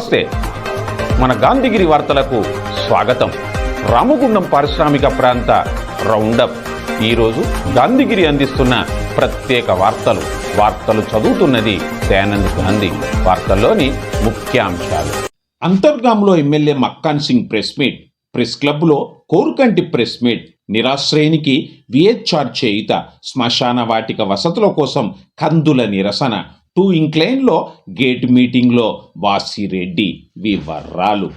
నమస్తే. మన గాంధీగిరి వార్తలకు స్వాగతం. రామగుండం పారిశ్రామిక ప్రాంత రౌండప్. ఈరోజు గాంధీగిరి అందిస్తున్న ప్రత్యేక వార్తలు. వార్తలు చదువుతున్నది దయానంద్ గాంధీ. వార్తల్లోని ముఖ్యాంశాలు. అంతర్గాంలో MLA Makkan Singh press meet. Press క్లబ్లో కోరుకంటి ప్రెస్ మీట్. నిరాశ్రయునికి విహెచ్ఆర్ చేయుత శ్మశాన వాటిక వసతుల కోసం కందుల నిరసన. టూ ఇంక్లైన్లో గేట్ మీటింగ్లో వాసిరెడ్డి వివరాలు.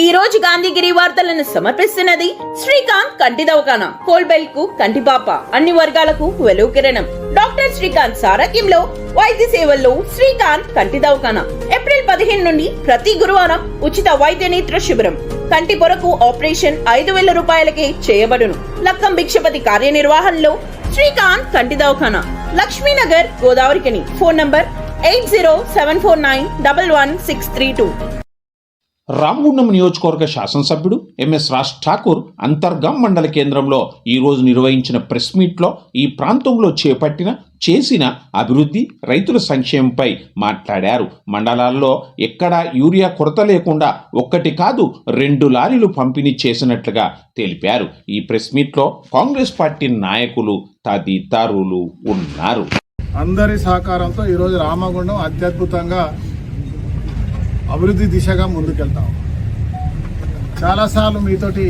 ఈ రోజు గాంధీగిరి వార్తలను సమర్పిస్తున్నది శ్రీకాంత్ కంటి దవకాన కోల్బెల్కు కంటిపాప అన్ని వర్గాలకు వెలువ కిరణం. డాక్టర్ శ్రీకాంత్ సారథ్యంలో వైద్య సేవల్లో శ్రీకాంత్ కంటి దవకాన ఏప్రిల్ పదిహేను నుండి ప్రతి గురువారం ఉచిత వైద్య నేత్ర శిబిరం. కంటి పొరకు ఆపరేషన్ ఐదు వేల రూపాయలకే చేయబడును. లక్కం భిక్షపతి కార్యనిర్వహణలో శ్రీకాంత్ కంటి దవాఖాన. Lakshminagar Godavarikhani. Phone number eight zero seven four nine double one six three two. Ramagundam నియోజకవర్గ శాసనసభ్యుడు ఎంఎస్ రాజ్ ఠాకూర్ అంతర్గం మండల కేంద్రంలో ఈరోజు నిర్వహించిన ప్రెస్ మీట్లో ఈ ప్రాంతంలో చేపట్టిన చేసిన అభివృద్ధి రైతుల సంక్షేమంపై మాట్లాడారు. మండలాల్లో ఎక్కడా యూరియా కొరత లేకుండా ఒక్కటి కాదు రెండు లారీలు పంపిణీ చేసినట్లుగా తెలిపారు. ఈ ప్రెస్ మీట్లో కాంగ్రెస్ పార్టీ నాయకులు తదితరులు ఉన్నారు. అందరి సహకారంతో ఈరోజు రామగుండం అత్యద్భుతంగా అభివృద్ధి దిశగా ముందుకెళ్తాం. చాలాసార్లు మీతోటి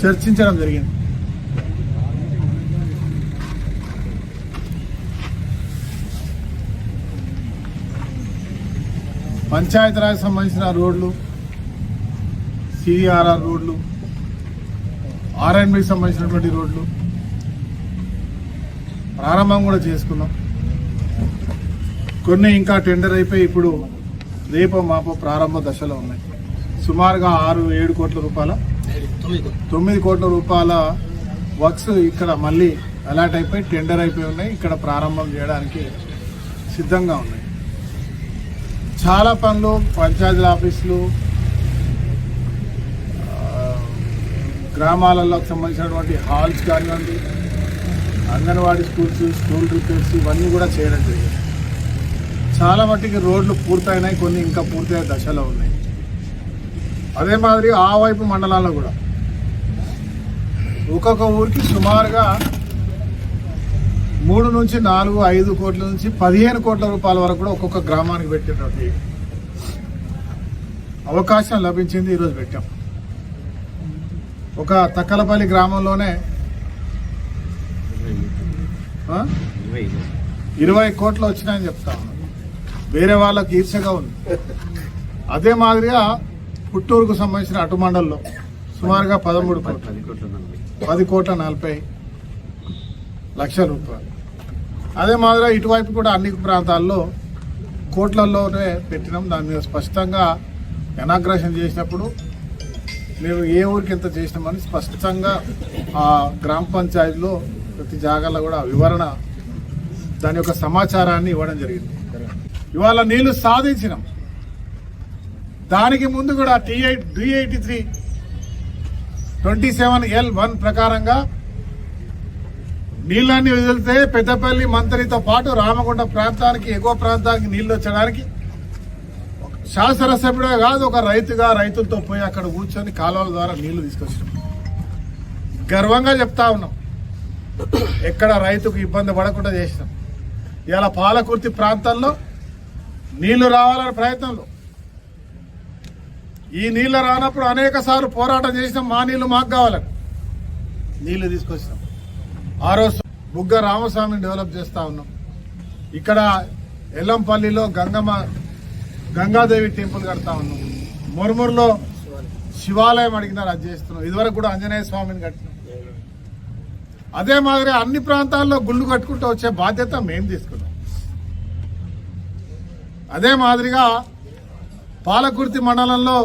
చర్చించడం జరిగింది. పంచాయతీరాజ్ సంబంధించిన రోడ్లు సిఆర్ఆర్ రోడ్లు ఆర్ఎన్బికి సంబంధించినటువంటి రోడ్లు ప్రారంభం కూడా చేసుకున్నాం. కొన్ని ఇంకా టెండర్ అయిపోయి ఇప్పుడు రేపో మాపో ప్రారంభ దశలో ఉన్నాయి. సుమారుగా ఆరు ఏడు కోట్ల రూపాయల తొమ్మిది కోట్ల రూపాయల వర్క్స్ ఇక్కడ మళ్ళీ అలాట్ అయిపోయి టెండర్ అయిపోయి ఉన్నాయి. ఇక్కడ ప్రారంభం చేయడానికి సిద్ధంగా ఉన్నాయి. చాలా పనులు పంచాయతీల ఆఫీసులు గ్రామాలలో సంబంధించినటువంటి హాల్స్ కానివ్వండి అంగన్వాడీ స్కూల్స్ స్కూల్ రిపేర్స్ ఇవన్నీ కూడా చేయడం జరిగింది. చాలా మట్టికి రోడ్లు పూర్తయినాయి కొన్ని ఇంకా పూర్తయ్యే దశలో ఉన్నాయి. అదే మాదిరి ఆ వైపు మండలాల్లో కూడా. ఒక్కొక్క ఊరికి సుమారుగా మూడు నుంచి నాలుగు ఐదు కోట్ల నుంచి పదిహేను కోట్ల రూపాయల వరకు కూడా ఒక్కొక్క గ్రామానికి పెట్టేటువంటి అవకాశం లభించింది ఈరోజు పెట్టాం. ఒక తక్కలపల్లి గ్రామంలోనే? ఇరవై. కోట్లు వచ్చినాయని చెప్తా వేరే వాళ్ళకి ఈర్షగా ఉంది. అదే మాదిరిగా పుట్టూరుకు సంబంధించిన అటు మండల్లో సుమారుగా పదమూడు కోట్లు పది కోట్ల నలభై లక్షల రూపాయలు. అదే మాదిరిగా ఇటువైపు కూడా అన్ని ప్రాంతాల్లో కోట్లలోనే పెట్టినాం. దాని మీద స్పష్టంగా ఎనాగ్రేషన్ చేసినప్పుడు మేము ఏ ఊరికి ఎంత చేసినామని స్పష్టంగా ఆ గ్రామ పంచాయతీలో ప్రతి జాగాలో కూడా వివరణ దాని యొక్క సమాచారాన్ని ఇవ్వడం జరిగింది. ఇవాళ నీళ్ళు సాధించినాం. దానికి ముందు కూడా T eight eighty three twenty seven L one ప్రకారంగా నీళ్ళన్ని వదిలితే పెద్దపల్లి మంత్రితో పాటు రామగుండ ప్రాంతానికి ఎగువ ప్రాంతానికి నీళ్ళు వచ్చడానికి శాసనసభ్యుడే కాదు ఒక రైతుగా రైతులతో పోయి అక్కడ కూర్చొని కాలువల ద్వారా నీళ్ళు తీసుకొచ్చినాం. గర్వంగా చెప్తా ఉన్నాం. ఎక్కడ రైతుకు ఇబ్బంది పడకుండా చేసినాం. ఇలా పాలకుర్తి ప్రాంతాల్లో నీళ్ళు రావాలనే ప్రయత్నంలో. ఈ నీళ్ళు రానప్పుడు అనేక సార్లు పోరాటం చేసినాం. మా నీళ్ళు మాకు కావాలని. నీళ్ళు తీసుకొచ్చినాం. ఆ రోజు బుగ్గ రామస్వామిని డెవలప్ చేస్తా ఉన్నాం. ఇక్కడ ఎల్లంపల్లిలో గంగమ్మ గంగాదేవి టెంపుల్ కడతా ఉన్నాం. మురుమురులో శివాలయం అడిగినారు అది చేస్తున్నాం. ఇదివరకు కూడా ఆంజనేయ స్వామిని కట్టినాం. అదే మాదిరి అన్ని ప్రాంతాల్లో గుళ్ళు కట్టుకుంటూ వచ్చే బాధ్యత మేము తీసుకున్నాం. అదే మాదిరిగా పాలకుర్తి మండలంలో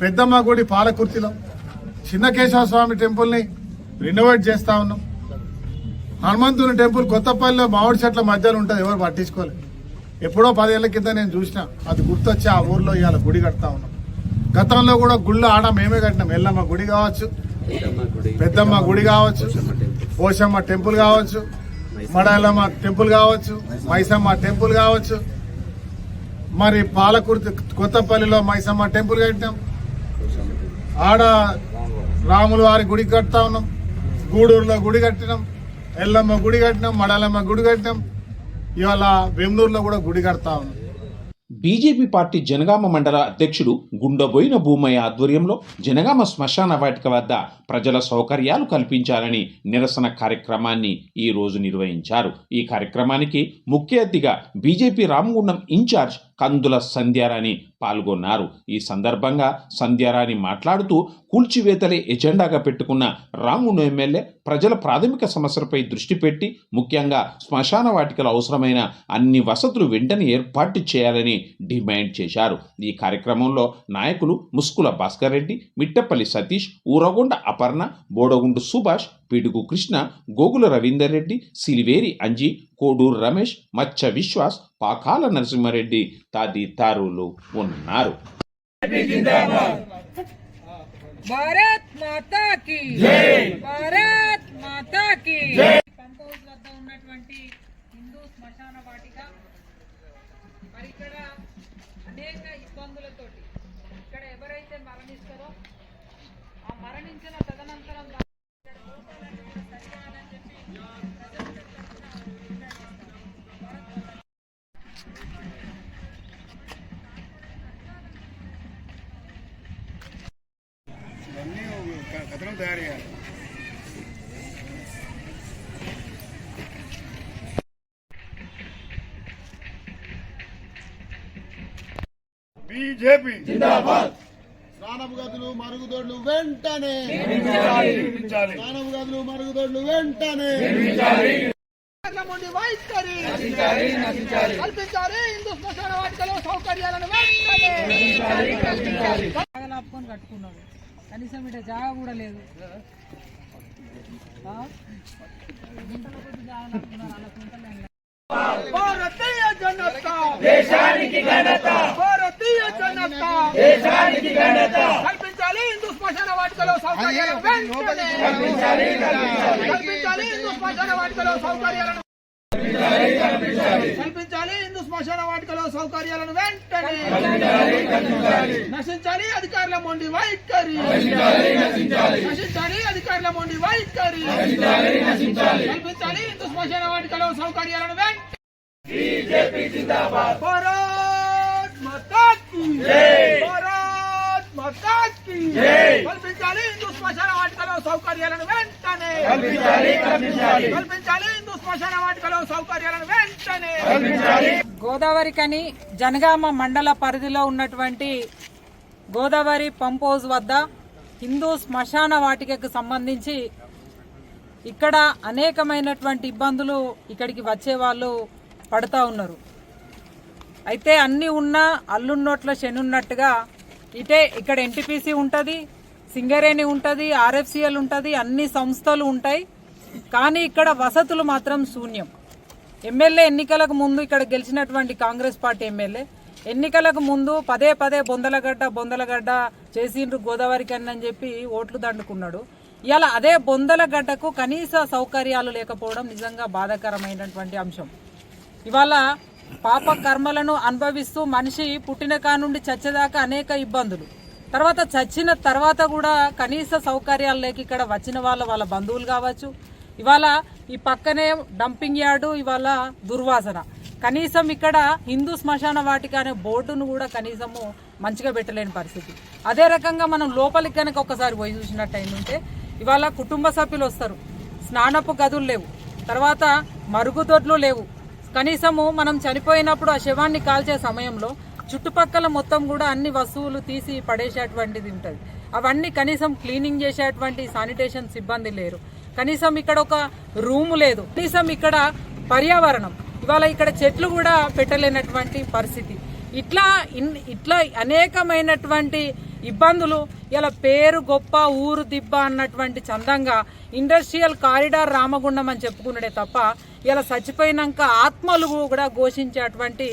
పెద్దమ్మ గుడి పాలకుర్తిలో చిన్న స్వామి టెంపుల్ని రినోవేట్ చేస్తా ఉన్నాం. హనుమంతుని టెంపుల్ కొత్తపల్లిలో మామిడి చెట్ల మధ్యలో ఉంటుంది ఎవరు పట్టించుకోలేదు ఎప్పుడో పదేళ్ళ కింద నేను చూసిన అది గుర్తొచ్చి ఆ ఊర్లో ఇవాళ గుడి కడతా ఉన్నాం. గతంలో కూడా గుళ్ళు ఆడ మేమే కట్టినాం. ఎల్లమ్మ గుడి కావచ్చు పెద్దమ్మ గుడి కావచ్చు పోషమ్మ టెంపుల్ కావచ్చు మడాలమ్మ టెంపుల్ కావచ్చు మైసమ్మ టెంపుల్ కావచ్చు మరి పాలకుర్తి కొత్తపల్లిలో మైసమ్మ టెంపుల్ కట్టినాం. ఆడ రాములు వారి గుడి కడతా ఉన్నాం. గూడూరులో గుడి కట్టినాం. ఎల్లమ్మ గుడి కట్టినాం. మడాలమ్మ గుడి కట్టినాం. ఇవాళ వెమ్నూరులో కూడా గుడి కడతా ఉన్నాం. బీజేపీ పార్టీ జనగామ మండల అధ్యక్షుడు గుండబోయిన భూమయ్య ఆధ్వర్యంలో జనగామ శ్మశాన వాటిక వద్ద ప్రజల సౌకర్యాలు కల్పించాలని నిరసన కార్యక్రమాన్ని ఈ రోజు నిర్వహించారు. ఈ కార్యక్రమానికి ముఖ్య అతిథిగా బీజేపీ రామగుండం ఇన్ఛార్జ్ కందుల సంధ్యారాణి పాల్గొన్నారు. ఈ సందర్భంగా సంధ్యారాణి మాట్లాడుతూ కూల్చివేతలే ఎజెండాగా పెట్టుకున్న రామగుండం ఎమ్మెల్యే ప్రజల ప్రాథమిక సమస్యలపై దృష్టి పెట్టి ముఖ్యంగా శ్మశాన వాటికలు అవసరమైన అన్ని వసతులు వెంటనే ఏర్పాటు చేయాలని డిమాండ్ చేశారు. ఈ కార్యక్రమంలో నాయకులు ముస్కుల భాస్కర్ రెడ్డి మిట్టపల్లి సతీష్ ఊరగొండ అపర్ణ బోడగుండు సుభాష్ పిడుగు కృష్ణ గోగుల రవీందర్ రెడ్డి సిలివేరి అంజీ కోడూరు రమేష్ మచ్చ విశ్వాస్ పాకాల నరసింహారెడ్డి తదితరులు ఉన్నారు. భారత్ మాతా కి జై భారత్ మాతా కి జై పంప్ హౌస్ వద్ద ఉన్నటువంటి హిందూ శ్మశాన వాటిక. మరి ఇక్కడ అనేక ఇబ్బందులతోటి ఇక్కడ ఎవరైతే మరణిస్తారో ఆ మరణించిన తదనంతరం దా- ఇక్కడ లోపాలను కూడా సరిచేయాలని చెప్పి ప్రజల తరఫున డిమాండ్ చేస్తాం. భారత్ మాతా కి కథనం తయారు చేయాలి బీజేపీ జిందాబాద్ స్నానపు గదులు మరుగుదొడ్లు వెంటనే. స్నానపు గదులు మరుగుదొడ్లు వెంటనే. వైఖరి. కల్పించాలి హిందూ శ్మశాన వాటికలో సౌకర్యాలను వెంటనే. జాగలాపుకొని కట్టుకున్నాడు. కనీసం ఇట జాగా కూడా లేదు. భారతీయ జనత. దేశానికి ఘనత. జనత దేశానికి ఘనత. కల్పించాలి హిందూ శ్మశాన వాటికలో సౌకర్యాలను వెంటనే కల్పించాలి హిందూ శ్మశాన వాటికలో సౌకర్యాలను. కల్పించాలి హిందూ శ్మశాన వాటికలో సౌకర్యాలను వెంటనే. నశించాలి అధికారుల మొండి వైఖరి. నశించాలి అధికారుల మొండి వైఖరి. కల్పించాలి హిందూ శ్మశాన వాటికలో సౌకర్యాలను వెంటనే భారత్ మాతా కీ భారత్ మాతా కీ కల్పించాలి హిందూ శ్మశాన వాటికలో సౌకర్యాలను వెంటనే. కల్పించాలి హిందూ శ్మశాన వాటికలో సౌకర్యాలను వెంటనే. గోదావరి కని జనగామ మండల పరిధిలో ఉన్నటువంటి గోదావరి పంప్ హౌస్ వద్ద హిందూ శ్మశాన వాటికకు సంబంధించి ఇక్కడ అనేకమైనటువంటి ఇబ్బందులు ఇక్కడికి వచ్చే వాళ్ళు పడతా ఉన్నారు. అయితే అన్ని ఉన్నా అల్లున్నోట్ల శనున్నట్టుగా ఇటే ఇక్కడ ఎన్టీపీసీ ఉంటుంది సింగరేణి ఉంటుంది ఆర్ఎఫ్సిఎల్ ఉంటుంది అన్ని సంస్థలు ఉంటాయి. కానీ ఇక్కడ వసతులు మాత్రం శూన్యం. ఎమ్మెల్యే ఎన్నికలకు ముందు ఇక్కడ గెలిచినటువంటి కాంగ్రెస్ పార్టీ ఎమ్మెల్యే ఎన్నికలకు ముందు పదే పదే బొందలగడ్డ బొందలగడ్డ చేసిండ్రు గోదావరి కన్నా అని చెప్పి ఓట్లు దండుకున్నాడు. ఇలా అదే బొందలగడ్డకు కనీస సౌకర్యాలు లేకపోవడం నిజంగా బాధాకరమైనటువంటి అంశం. ఇవాళ పాప కర్మలను అనుభవిస్తూ మనిషి పుట్టిన కానుండి చచ్చేదాకా అనేక ఇబ్బందులు. తర్వాత చచ్చిన తర్వాత కూడా కనీస సౌకర్యాలు లేక ఇక్కడ వచ్చిన వాళ్ళ వాళ్ళ బంధువులు కావచ్చు. ఇవాళ ఈ పక్కనే డంపింగ్ యార్డు ఇవాళ దుర్వాసన. కనీసం ఇక్కడ హిందూ శ్మశాన వాటిక అనే బోర్డును కూడా కనీసము మంచిగా పెట్టలేని పరిస్థితి. అదే రకంగా మనం లోపలికి కనుక ఒకసారి పోయి చూసినట్టు ఇవాళ కుటుంబ సభ్యులు వస్తారు. స్నానపు గదులు లేవు. తర్వాత మరుగుదొడ్లు లేవు. కనీసము మనం చనిపోయినప్పుడు ఆ శవాన్ని కాల్చే సమయంలో చుట్టుపక్కల మొత్తం కూడా అన్ని వస్తువులు తీసి పడేసేటువంటిది ఉంటుంది. అవన్నీ కనీసం క్లీనింగ్ చేసేటువంటి శానిటేషన్ సిబ్బంది లేరు. కనీసం ఇక్కడ ఒక రూము లేదు. కనీసం ఇక్కడ పర్యావరణం. ఇవాళ ఇక్కడ చెట్లు కూడా పెట్టలేనటువంటి పరిస్థితి. ఇట్లా ఇన్- ఇట్లా అనేకమైనటువంటి ఇబ్బందులు. ఇలా పేరు గొప్ప ఊరు దిబ్బ అన్నటువంటి చందంగా ఇండస్ట్రియల్ కారిడార్ రామగుండం అని చెప్పుకున్నాడే తప్ప ఇలా చచ్చిపోయినాక ఆత్మలు కూడా ఘోషించేటువంటి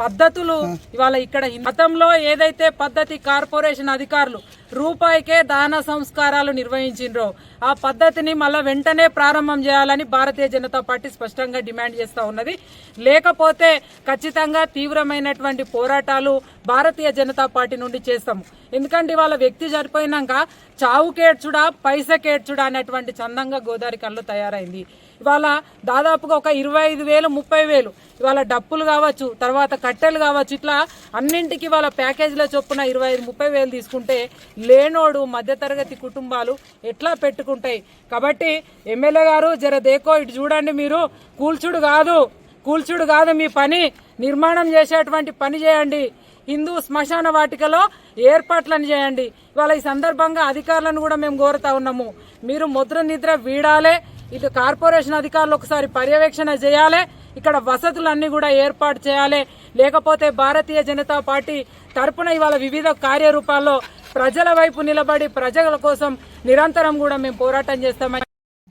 పద్ధతులు ఇవాళ ఇక్కడ గతంలో ఏదైతే పద్ధతి కార్పొరేషన్ అధికారులు రూపాయికే దాన సంస్కారాలు నిర్వహించిండ్రో ఆ పద్ధతిని మళ్ళా వెంటనే ప్రారంభం చేయాలని భారతీయ జనతా పార్టీ స్పష్టంగా డిమాండ్ చేస్తా ఉన్నది. లేకపోతే ఖచ్చితంగా తీవ్రమైనటువంటి పోరాటాలు భారతీయ జనతా పార్టీ నుండి చేస్తాము. ఎందుకంటే ఇవాళ వ్యక్తి చనిపోయినాక పైస కేడ్చుడా అనేటువంటి చందంగా గోదావరి కళ్ళు తయారైంది. ఇవాళ దాదాపుగా ఒక ఇరవై ఐదు వేలు ముప్పై వేలు ఇవాళ డప్పులు కావచ్చు తర్వాత కట్టెలు కావచ్చు ఇట్లా అన్నింటికి వాళ్ళ ప్యాకేజీల చొప్పున ఇరవై ఐదు ముప్పై వేలు తీసుకుంటే లేనోడు మధ్యతరగతి కుటుంబాలు ఎట్లా పెట్టుకుంటాయి? కాబట్టి ఎమ్మెల్యే గారు జర దేకో ఇటు చూడండి మీరు. కూల్చుడు కాదు. కూల్చుడు కాదు మీ పని. నిర్మాణం చేసేటువంటి పని చేయండి. హిందూ శ్మశాన వాటికలో ఏర్పాట్లను చేయండి. ఇవాళ ఈ సందర్భంగా అధికారులను కూడా మేము కోరుతా ఉన్నాము. మీరు ముద్ర నిద్ర వీడాలే ఇటు కార్పొరేషన్ అధికారులు ఒకసారి పర్యవేక్షణ చేయాలి ఇక్కడ వసతులన్నీ కూడా ఏర్పాటు చేయాలి. లేకపోతే భారతీయ జనతా పార్టీ తరపున ఇవాళ వివిధ కార్యరూపాల్లో ప్రజల వైపు నిలబడి ప్రజల కోసం నిరంతరం కూడా మేము పోరాటం చేస్తామని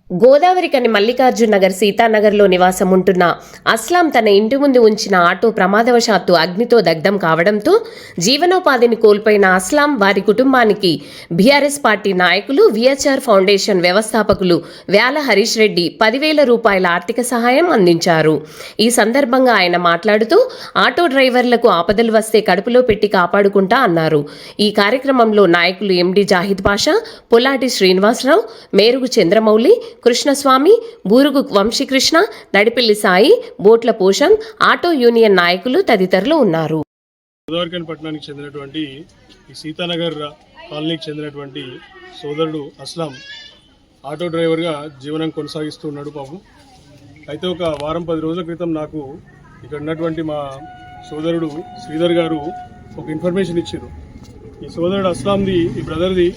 గోదావరి కని మల్లికార్జున్ నగర్ సీతానగర్లో నివాసం ఉంటున్న అస్లాం తన ఇంటి ముందు ఉంచిన ఆటో ప్రమాదవశాత్తు అగ్నితో దగ్ధం కావడంతో జీవనోపాధిని కోల్పోయిన అస్లాం వారి కుటుంబానికి బీఆర్ఎస్ పార్టీ నాయకులు విహెచ్ఆర్ ఫౌండేషన్ వ్యవస్థాపకులు వేల హరీష్ రెడ్డి పదివేల రూపాయల ఆర్థిక సహాయం అందించారు. ఈ సందర్భంగా ఆయన మాట్లాడుతూ ఆటో డ్రైవర్లకు ఆపదలు వస్తే కడుపులో పెట్టి కాపాడుకుంటా అన్నారు. ఈ కార్యక్రమంలో నాయకులు MD Zahid Pasha Polati Srinivasa Rao Merugu Chandramouli Krishnaswamy Burugu Vamshi Krishna Nadipilli Sai Botla Poshan auto union నాయకులు తదితరులు ఉన్నారు. గోదావరిఖని పట్టణానికి చెందినటువంటి ఈ సీతానగర్ కాలనీకి చెందినటువంటి సోదరుడు అస్లాం ఆటో డ్రైవర్గా జీవనం కొనసాగిస్తూ ఉన్నాడు పాపం అయితే ఒక వారం పది రోజుల క్రితం నాకు ఇక్కడ ఉన్నటువంటి మా సోదరుడు శ్రీధర్ గారు ఒక ఇన్ఫర్మేషన్ ఇచ్చారు. ఈ సోదరుడు అస్లాంది ఈ బ్రదర్ది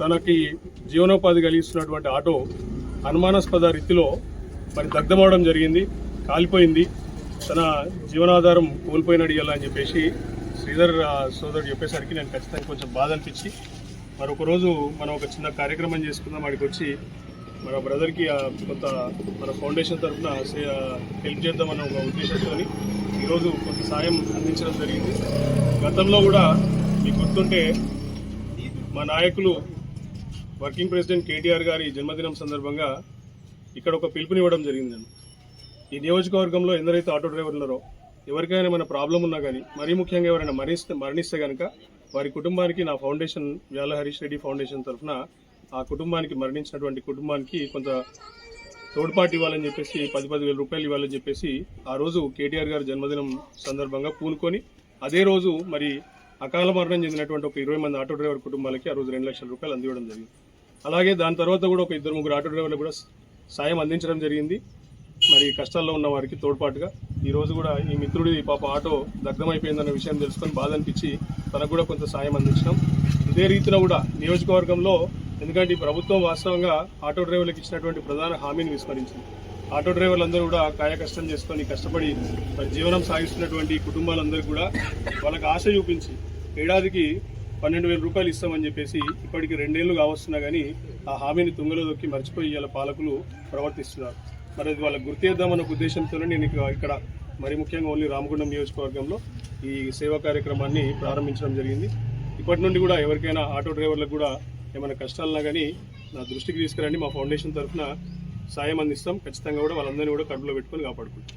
తనకి జీవనోపాధి కలిగిస్తున్నటువంటి ఆటో అనుమానాస్పద రీతిలో మరి దగ్ధమవడం జరిగింది కాలిపోయింది. తన జీవనాధారం కోల్పోయినాడు ఇలా అని చెప్పేసి శ్రీధర్ సోదరుడు చెప్పేసరికి నేను ఖచ్చితంగా కొంచెం బాధ అనిపించి మరొక రోజు మనం ఒక చిన్న కార్యక్రమం చేసుకుందాం. వాడికి వచ్చి మన బ్రదర్కి కొంత మన ఫౌండేషన్ తరఫున హెల్ప్ చేద్దామన్న ఒక ఉద్దేశంతో ఈరోజు కొంత సాయం అందించడం జరిగింది. గతంలో కూడా మీకు గుర్తుంటే మా నాయకులు వర్కింగ్ ప్రెసిడెంట్ కేటీఆర్ గారి జన్మదినం సందర్భంగా ఇక్కడ ఒక పిలుపునివ్వడం జరిగిందండి. ఈ నియోజకవర్గంలో ఎందరైతే ఆటో డ్రైవర్లరో ఉన్నారో ఎవరికైనా ఏమైనా ప్రాబ్లం ఉన్నా కానీ మరీ ముఖ్యంగా ఎవరైనా మరణిస్తే మరణిస్తే కనుక వారి కుటుంబానికి నా ఫౌండేషన్ వ్యాల హరీష్ రెడ్డి ఫౌండేషన్ తరఫున ఆ కుటుంబానికి మరణించినటువంటి కుటుంబానికి కొంత తోడ్పాటు ఇవ్వాలని చెప్పేసి పది పది వేల రూపాయలు ఇవ్వాలని చెప్పేసి ఆ రోజు కేటీఆర్ గారి జన్మదినం సందర్భంగా పూనుకొని అదే రోజు మరి అకాల మరణం చెందినటువంటి ఒక ఇరవై మంది ఆటో డ్రైవర్ కుటుంబాలకి ఆ రోజు రెండు లక్షల రూపాయలు అందివ్వడం జరిగింది. అలాగే దాని తర్వాత కూడా ఒక ఇద్దరు ముగ్గురు ఆటో డ్రైవర్లు కూడా సాయం అందించడం జరిగింది. మరి కష్టాల్లో ఉన్న వారికి తోడ్పాటుగా ఈరోజు కూడా ఈ మిత్రుడి పాప ఆటో దగ్ధమైపోయిందన్న విషయం తెలుసుకొని బాధ అనిపించి తనకు కూడా కొంత సాయం అందించడం ఇదే రీతిలో కూడా నియోజకవర్గంలో ఎందుకంటే ఈ ప్రభుత్వం వాస్తవంగా ఆటో డ్రైవర్లకు ఇచ్చినటువంటి ప్రధాన హామీని విస్మరించింది. ఆటో డ్రైవర్లందరూ కూడా కాయ కష్టం చేసుకొని కష్టపడి మరి జీవనం సాగిస్తున్నటువంటి కుటుంబాలందరూ కూడా వాళ్ళకి ఆశ చూపించి ఏడాదికి పన్నెండు వేల రూపాయలు ఇస్తామని చెప్పేసి ఇప్పటికి రెండేళ్ళు కావస్తున్నా కానీ ఆ హామీని తుంగలో దొక్కి మర్చిపోయి ఇవాళ పాలకులు ప్రవర్తిస్తున్నారు. మరి అది వాళ్ళకి గుర్తిద్దామన్న ఉద్దేశంతోనే నేను ఇక్కడ మరి ముఖ్యంగా ఓన్లీ రామగుండం నియోజకవర్గంలో ఈ సేవా కార్యక్రమాన్ని ప్రారంభించడం జరిగింది. ఇప్పటి నుండి కూడా ఎవరికైనా ఆటో డ్రైవర్లకు కూడా ఏమైనా కష్టాలన్నా కానీ నా దృష్టికి తీసుకురండి. మా ఫౌండేషన్ తరఫున సాయం అందిస్తాం. ఖచ్చితంగా కూడా వాళ్ళందరినీ కూడా కడుపులో పెట్టుకొని కాపాడుకుంటాం.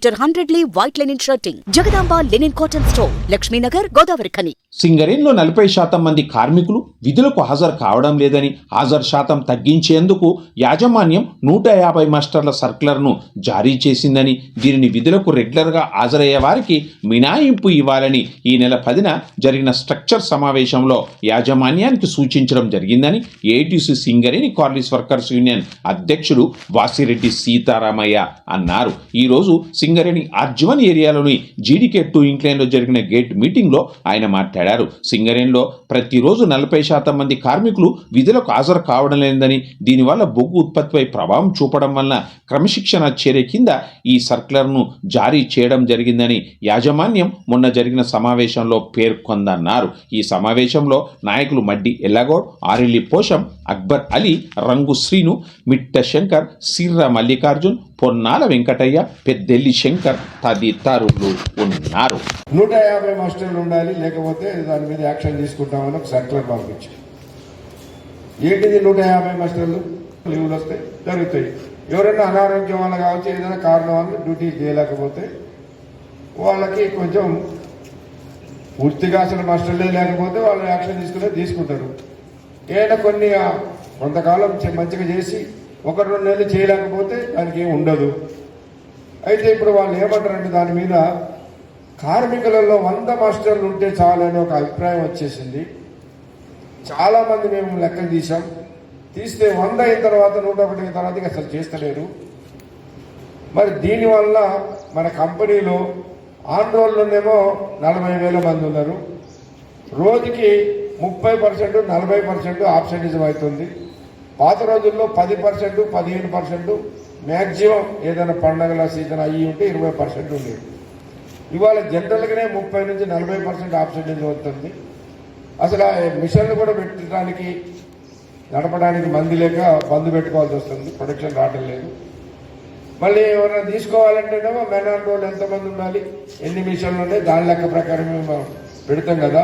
hundred lea white linen shirting. Jagadamba linen cotton store Lakshminagar Godavarikhani. సింగరేణిలో నలభై శాతం మంది కార్మికులు విధులకు హాజరు కావడం లేదని హాజరు శాతం తగ్గించేందుకు యాజమాన్యం నూట యాభై మాస్టర్ల సర్కులర్ను జారీ చేసిందని దీనిని విధులకు రెగ్యులర్గా హాజరయ్యే వారికి మినాయింపు ఇవ్వాలని ఈ నెల పదిన జరిగిన స్ట్రక్చర్ సమావేశంలో యాజమాన్యానికి సూచించడం జరిగిందని ATC Singareni collieries workers union అధ్యక్షుడు వాసిరెడ్డి సీతారామయ్య అన్నారు. ఈరోజు సింగరేణి అర్జువన్ ఏరియాలోని జీడీకే టూ ఇంక్లైన్లో జరిగిన గేట్ మీటింగ్లో ఆయన మాట్లాడారు. సింగరేణిలో ప్రతిరోజు నలభై శాతం మంది కార్మికులు విధులకు హాజరు కావడం లేదని దీనివల్ల బొగ్గు ఉత్పత్తిపై ప్రభావం చూపడం వలన క్రమశిక్షణ చర్య కింద ఈ సర్క్యులర్ను జారీ చేయడం జరిగిందని యాజమాన్యం మొన్న జరిగిన సమావేశంలో పేర్కొందన్నారు. ఈ సమావేశంలో నాయకులు మడ్డి ఎల్లగౌడ్ ఆరెల్లి పోషం అక్బర్ అలీ రంగు శ్రీను మిట్ట శంకర్ సిర్ర మల్లికార్జున్ పొన్నాల వెంకటయ్య పెద్దెల్లి శంకర్ తదితరులు ఉన్నారు. నూట యాభై మాస్టర్లు ఉండాలి లేకపోతే దాని మీద యాక్షన్ తీసుకుంటామని ఒక సర్కులర్ పంపించాం ఏంటిది నూట యాభై మాస్టర్లు? లీవులు వస్తే జరుగుతాయి. ఎవరైనా అనారోగ్యం వల్ల కావచ్చు ఏదైనా కారణం వల్ల డ్యూటీ చేయలేకపోతే వాళ్ళకి కొంచెం పూర్తిగా అసలు మాస్టర్లే లేకపోతే వాళ్ళు యాక్షన్ తీసుకునే తీసుకుంటారు. ఏదైనా కొన్ని కొంతకాలం మంచిగా చేసి ఒక రెండు నెలలు చేయలేకపోతే దానికి ఏం ఉండదు. అయితే ఇప్పుడు వాళ్ళు ఏమంటారంటే దాని మీద కార్మికులలో వంద మాస్టర్లు ఉంటే చాలని ఒక అభిప్రాయం వచ్చేసింది. చాలామంది మేము లెక్క తీసాం తీస్తే వంద అయిన తర్వాత నూట ఒకటి అయిన తర్వాత అసలు చేస్తలేరు. మరి దీనివల్ల మన కంపెనీలో ఆన్ రోల్లోనేమో నలభై వేల మంది ఉన్నారు. రోజుకి ముప్పై పర్సెంట్ నలభై పర్సెంట్ ఆబ్సెంటిజం అవుతుంది. పాత రోజుల్లో పది పర్సెంట్ పదిహేను పర్సెంట్ మ్యాక్సిమం ఏదైనా పండగల సీజన్ అయ్యి ఉంటే ఇరవై పర్సెంట్ ఉండేది. ఇవాళ జనరల్గానే ముప్పై నుంచి నలభై పర్సెంట్ ఆబ్సెంటిజం అవుతుంది. అసలు ఆ మిషన్లు కూడా పెట్టడానికి నడపడానికి మంది లేక బంద్ పెట్టుకోవాల్సి వస్తుంది. ప్రొడక్షన్ రావడం లేదు. మళ్ళీ ఎవరైనా తీసుకోవాలంటేనేమో మెన్ అండ్ ఎంతమంది ఉండాలి ఎన్ని మిషన్లు ఉన్నాయి దాని లెక్క ప్రకారం మేము పెడతాం కదా.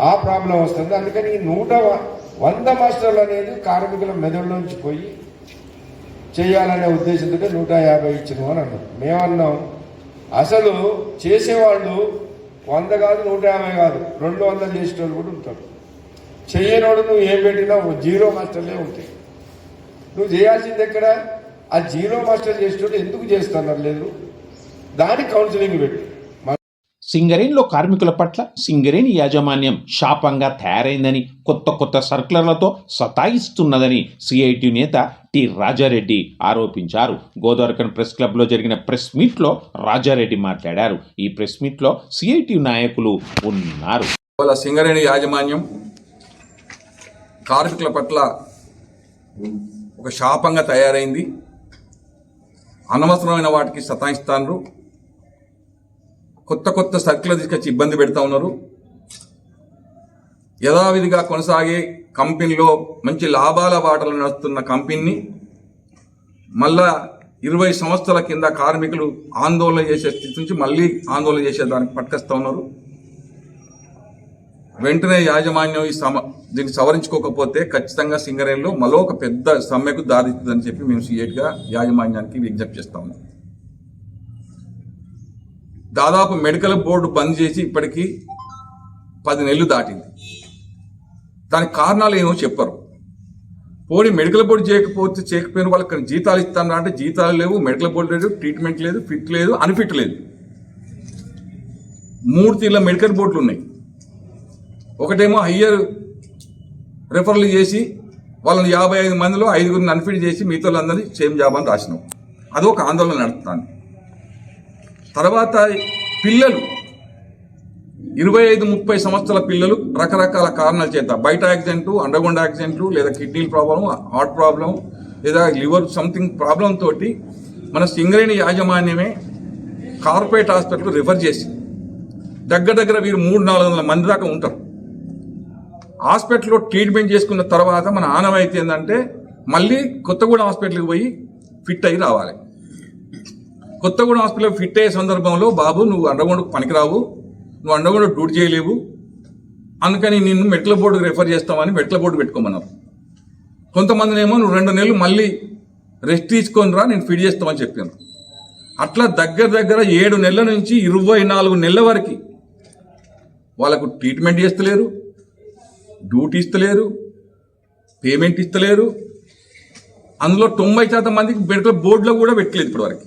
ఆ ప్రాబ్లం వస్తుంది. అందుకని నూట వ- వంద మాస్టర్లు అనేది కార్మికుల మెదడులోంచి పోయి చేయాలనే ఉద్దేశంతో నూట యాభై ఇచ్చినాం అని అన్నాం. మేమన్నాం అసలు చేసేవాళ్ళు వంద కాదు నూట యాభై కాదు రెండు వందలు చేసేటోళ్ళు కూడా ఉంటారు. చేయనోడు నువ్వు ఏం పెట్టినా జీరో మాస్టర్లే ఉంటాయి. నువ్వు చేయాల్సింది ఎక్కడ? ఆ జీరో మాస్టర్ చేసేటోడు ఎందుకు చేస్తున్నారు లేదు. దానికి కౌన్సిలింగ్ పెట్టు. సింగరేణిలో కార్మికుల పట్ల సింగరేణి యాజమాన్యం శాపంగా తయారైందని కొత్త కొత్త సర్కులర్లతో సతాయిస్తున్నదని సిఐటి నేత టి రాజారెడ్డి ఆరోపించారు. గోదావరికన్ ప్రెస్ క్లబ్లో జరిగిన ప్రెస్ మీట్లో రాజారెడ్డి మాట్లాడారు. ఈ ప్రెస్ మీట్లో సిఐటి నాయకులు ఉన్నారు. సింగరేణి యాజమాన్యం కార్మికుల పట్ల ఒక శాపంగా తయారైంది. అనవసరమైన వాటికి సతాయిస్తాను కొత్త కొత్త సర్కులు తీసుకొచ్చి ఇబ్బంది పెడతా ఉన్నారు. యథావిధిగా కొనసాగే కంపెనీలో మంచి లాభాల బాటలు నడుస్తున్న కంపెనీని మళ్ళా ఇరవై సంవత్సరాల కింద కార్మికులు ఆందోళన చేసే స్థితి నుంచి మళ్ళీ ఆందోళన చేసేదానికి పట్టుకొస్తూ ఉన్నారు. వెంటనే యాజమాన్యం ఈ సమ దీన్ని సవరించుకోకపోతే ఖచ్చితంగా సింగరేణిలో మరో ఒక పెద్ద సమ్మెకు దారిస్తుందని చెప్పి మేము సీఎట్గా యాజమాన్యానికి విజ్ఞప్తి చేస్తా ఉన్నాం. దాదాపు మెడికల్ బోర్డు బంద్ చేసి ఇప్పటికీ పది నెలలు దాటింది. దానికి కారణాలు ఏమో చెప్పరు. పోనీ మెడికల్ బోర్డు చేయకపోతే చేయకపోయిన వాళ్ళకి జీతాలు ఇస్తాను అంటే జీతాలు లేవు మెడికల్ బోర్డు లేదు ట్రీట్మెంట్ లేదు ఫిట్ లేదు అన్ఫిట్ లేదు. మూడు తీర్ల మెడికల్ బోర్డులు ఉన్నాయి. ఒకటేమో హయ్యర్ రిఫర్లు చేసి వాళ్ళని యాభై ఐదు మందిలో ఐదుగురిని అన్ఫిట్ చేసి మిగతా వాళ్ళందరినీ సేమ్ జాబ్ అని రాసినాం. అది ఒక ఆందోళన నడుపుతాను తర్వాత పిల్లలు ఇరవై ఐదు ముప్పై సంవత్సరాల పిల్లలు రకరకాల కారణాల చేత బయట యాక్సిడెంట్లు అండర్గ్రౌండ్ యాక్సిడెంట్లు లేదా కిడ్నీ ప్రాబ్లం హార్ట్ ప్రాబ్లం లేదా లివర్ సంథింగ్ ప్రాబ్లం తోటి మన సింగరేణి యాజమాన్యమే కార్పొరేట్ హాస్పిటల్ రిఫర్ చేసి దగ్గర దగ్గర వీరు మూడు నాలుగు వందల మంది దాకా ఉంటారు. హాస్పిటల్లో ట్రీట్మెంట్ చేసుకున్న తర్వాత మన ఆనవాయితీ ఏంటంటే మళ్ళీ కొత్తగూడెం హాస్పిటల్కి పోయి ఫిట్ అయ్యి రావాలి. కొత్తగూడెం హాస్పిటల్ ఫిట్ అయ్యే సందర్భంలో బాబు నువ్వు అండర్గ్రౌండ్ పనికిరావు. నువ్వు అండర్గ్రౌండ్ డ్యూటీ చేయలేవు. అందుకని నిన్ను మెట్ల బోర్డుకి రెఫర్ చేస్తామని మెట్ల బోర్డు పెట్టుకోమన్నారు. కొంతమందినేమో నువ్వు రెండు నెలలు మళ్ళీ రెస్ట్ తీసుకొని రా నేను ఫిట్ చేస్తామని చెప్పాను అట్లా దగ్గర దగ్గర ఏడు నెలల నుంచి ఇరవై నాలుగు నెలల వరకు వాళ్ళకు ట్రీట్మెంట్ చేస్తలేరు డ్యూటీ ఇస్తలేరు పేమెంట్ ఇస్తలేరు. అందులో తొంభై శాతం మందికి మెడికల్ బోర్డులో కూడా పెట్టలేదు ఇప్పటివరకు.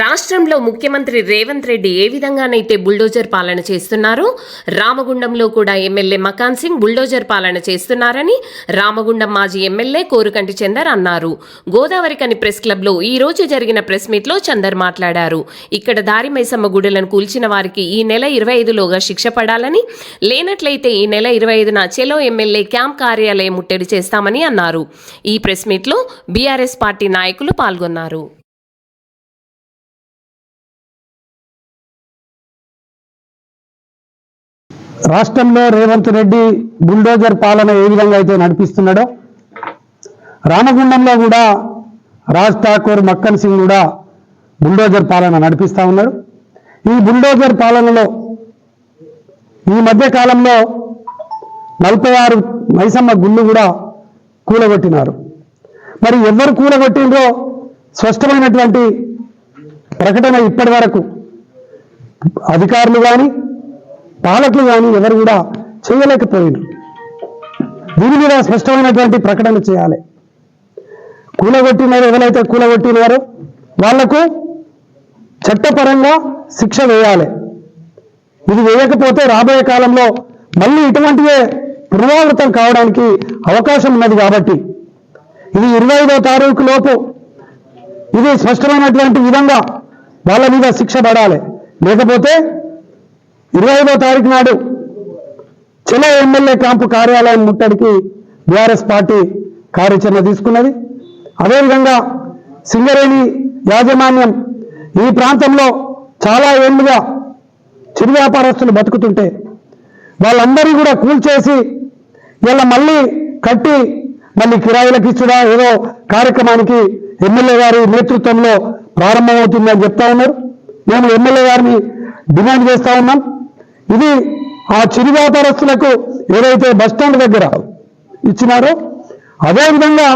రాష్ట్రంలో ముఖ్యమంత్రి రేవంత్ రెడ్డి ఏ విధంగానైతే బుల్డోజర్ పాలన చేస్తున్నారో రామగుండంలో కూడా ఎమ్మెల్యే మకాన్ సింగ్ బుల్డోజర్ పాలన చేస్తున్నారని రామగుండం మాజీ ఎమ్మెల్యే కోరుకంటి చందర్ అన్నారు. గోదావరికని ప్రెస్ క్లబ్లో ఈ రోజు జరిగిన ప్రెస్ మీట్లో చందర్ మాట్లాడారు. ఇక్కడ దారి మైసమ్మ గుడులను కూల్చిన వారికి ఈ నెల ఇరవై ఐదులోగా శిక్ష పడాలని లేనట్లయితే ఈ నెల ఇరవై ఐదున చెలో ఎమ్మెల్యే క్యాంప్ కార్యాలయం ముట్టడి చేస్తామని అన్నారు. ఈ ప్రెస్ మీట్లో బీఆర్ఎస్ పార్టీ నాయకులు పాల్గొన్నారు. రాష్ట్రంలో రేవంత్ రెడ్డి బుల్డోజర్ పాలన ఏ విధంగా అయితే నడిపిస్తున్నాడో రామగుండంలో కూడా రాజ్ ఠాకూర్ మక్కన్ సింగ్ కూడా బుల్డోజర్ పాలన నడిపిస్తా ఉన్నారు. ఈ బుల్డోజర్ పాలనలో ఈ మధ్య కాలంలో నలభై ఆరు మైసమ్మ గుళ్ళు కూడా కూలగొట్టినారు. మరి ఎవరు కూలగొట్టిండ్రో స్పష్టమైనటువంటి ప్రకటన ఇప్పటి వరకు అధికారులు కానీ పాలకులు కానీ ఎవరు కూడా చేయలేకపోయినారు. దీని మీద స్పష్టమైనటువంటి ప్రకటన చేయాలి. కూలగొట్టినారు ఎవరైతే కూలగొట్టినారో వాళ్ళకు చట్టపరంగా శిక్ష వేయాలి. ఇది వేయకపోతే రాబోయే కాలంలో మళ్ళీ ఇటువంటివే పునరావృతం కావడానికి అవకాశం ఉన్నది కాబట్టి ఇది ఇరవై ఐదో తారీఖు లోపు ఇది స్పష్టమైనటువంటి విధంగా వాళ్ళ మీద శిక్ష పడాలి. లేకపోతే ఇరవై ఐదో తారీఖు నాడు చెలో ఎమ్మెల్యే క్యాంపు కార్యాలయం ముట్టడికి బీఆర్ఎస్ పార్టీ కార్యాచరణ తీసుకున్నది. అదేవిధంగా సింగరేణి యాజమాన్యం ఈ ప్రాంతంలో చాలా ఏళ్ళుగా చిరు వ్యాపారస్తులు బతుకుతుంటే వాళ్ళందరినీ కూడా కూల్చేసి ఇలా మళ్ళీ కట్టి మళ్ళీ కిరాయిలకు ఇచ్చుడా ఏదో కార్యక్రమానికి ఎమ్మెల్యే గారి నేతృత్వంలో ప్రారంభమవుతుందని చెప్తా ఉన్నారు. మేము ఎమ్మెల్యే గారిని డిమాండ్ చేస్తా ఉన్నాం. ఇది ఆ చిరు వ్యాపారస్తులకు ఏదైతే బస్టాండ్ దగ్గర ఇచ్చినారో అదేవిధంగా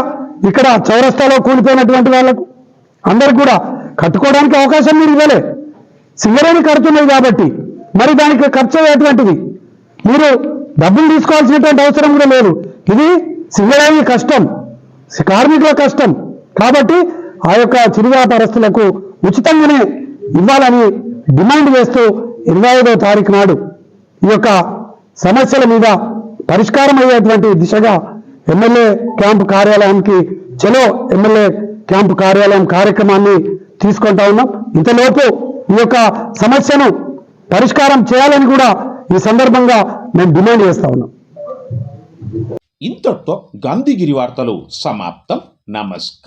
ఇక్కడ చౌరస్తాలో కూలిపోయినటువంటి వాళ్ళకు అందరికి కూడా కట్టుకోవడానికి అవకాశం మీరు ఇవ్వలే. సింగరేణి కడుతున్నది కాబట్టి మరి దానికి ఖర్చు అయ్యేటువంటిది. మీరు డబ్బులు తీసుకోవాల్సినటువంటి అవసరం కూడా లేదు. ఇది సింగరేణి కష్టం కార్మికుల కష్టం కాబట్టి ఆ యొక్క చిరు వ్యాపారస్తులకు ఉచితంగానే ఇవ్వాలని డిమాండ్ చేస్తూ ఇరవై ఐదో తారీఖు నాడు ఈ యొక్క సమస్యల మీద పరిష్కారం అయ్యేటువంటి దిశగా ఎమ్మెల్యే క్యాంపు కార్యాలయానికి చలో ఎమ్మెల్యే క్యాంపు కార్యాలయం కార్యక్రమాన్ని తీసుకుంటా ఉన్నాం. ఇంతలోపు ఈ యొక్క సమస్యను పరిష్కారం చేయాలని కూడా ఈ సందర్భంగా మేము డిమాండ్ చేస్తా ఉన్నాం. ఇంతటితో గాంధీగిరి వార్తలు సమాప్తం. నమస్కారం.